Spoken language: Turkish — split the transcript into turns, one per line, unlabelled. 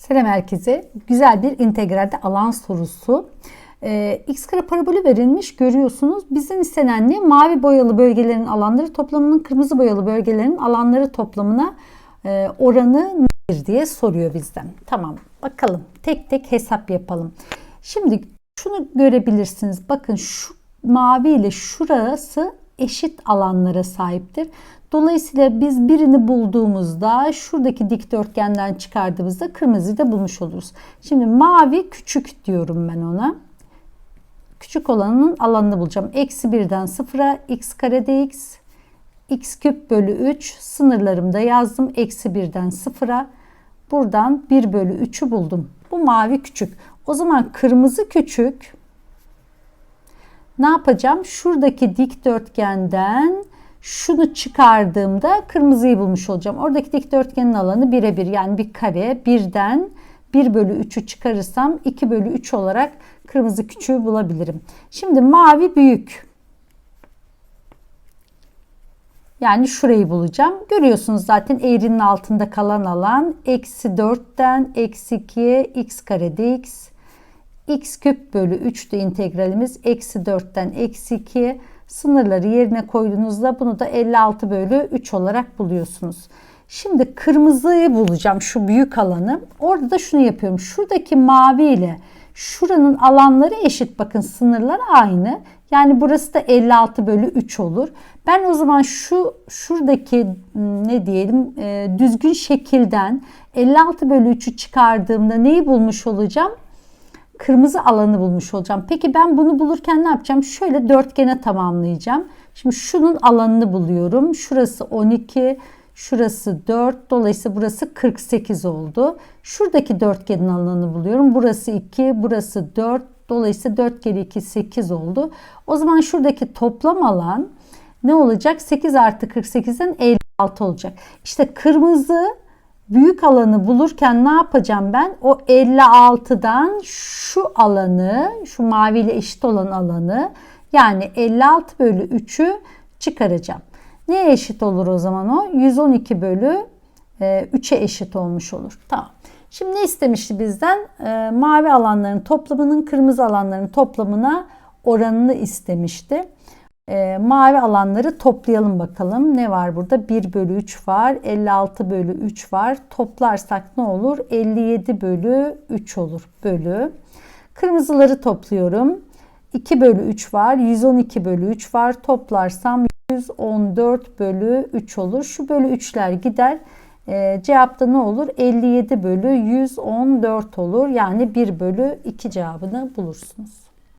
Selam herkese. Güzel bir integralde alan sorusu. Ee, x kare parabolü verilmiş görüyorsunuz. Bizden istenen ne? Mavi boyalı bölgelerin alanları toplamının kırmızı boyalı bölgelerin alanları toplamına e, oranı nedir diye soruyor bizden. Tamam bakalım tek tek hesap yapalım. Şimdi şunu görebilirsiniz. Bakın şu mavi ile şurası eşit alanlara sahiptir. Dolayısıyla biz birini bulduğumuzda şuradaki dikdörtgenden çıkardığımızda kırmızıyı da bulmuş oluruz. Şimdi mavi küçük diyorum ben ona. Küçük olanın alanını bulacağım. Eksi 1'den 0'a x kare dx x küp bölü 3 sınırlarımda yazdım. Eksi 1'den 0'a buradan 1 bölü 3'ü buldum. Bu mavi küçük. O zaman kırmızı küçük ne yapacağım? Şuradaki dikdörtgenden şunu çıkardığımda kırmızıyı bulmuş olacağım. Oradaki dikdörtgenin alanı birebir yani bir kare. Birden 1 bölü 3'ü çıkarırsam 2 bölü 3 olarak kırmızı küçüğü bulabilirim. Şimdi mavi büyük. Yani şurayı bulacağım. Görüyorsunuz zaten eğrinin altında kalan alan eksi 4'ten eksi 2'ye x kare dx x küp bölü 3'tü integralimiz. Eksi 4'ten eksi 2 sınırları yerine koyduğunuzda bunu da 56 bölü 3 olarak buluyorsunuz. Şimdi kırmızıyı bulacağım şu büyük alanı. Orada da şunu yapıyorum. Şuradaki mavi ile şuranın alanları eşit. Bakın sınırlar aynı. Yani burası da 56 bölü 3 olur. Ben o zaman şu şuradaki ne diyelim e, düzgün şekilden 56 bölü 3'ü çıkardığımda neyi bulmuş olacağım? Kırmızı alanı bulmuş olacağım. Peki ben bunu bulurken ne yapacağım? Şöyle dörtgene tamamlayacağım. Şimdi şunun alanını buluyorum. Şurası 12, şurası 4. Dolayısıyla burası 48 oldu. Şuradaki dörtgenin alanını buluyorum. Burası 2, burası 4. Dolayısıyla 4 kere 2 8 oldu. O zaman şuradaki toplam alan ne olacak? 8 artı 48'den 56 olacak. İşte kırmızı büyük alanı bulurken ne yapacağım ben? O 56'dan şu alanı, şu maviyle eşit olan alanı yani 56 bölü 3'ü çıkaracağım. Neye eşit olur o zaman o? 112 bölü 3'e eşit olmuş olur. Tamam. Şimdi ne istemişti bizden? E, mavi alanların toplamının kırmızı alanların toplamına oranını istemişti. E, mavi alanları toplayalım bakalım. Ne var burada? 1 bölü 3 var. 56 bölü 3 var. Toplarsak ne olur? 57 bölü 3 olur. Bölü. Kırmızıları topluyorum. 2 bölü 3 var. 112 bölü 3 var. Toplarsam 114 bölü 3 olur. Şu bölü 3'ler gider. E, cevapta ne olur? 57 bölü 114 olur. Yani 1 bölü 2 cevabını bulursunuz.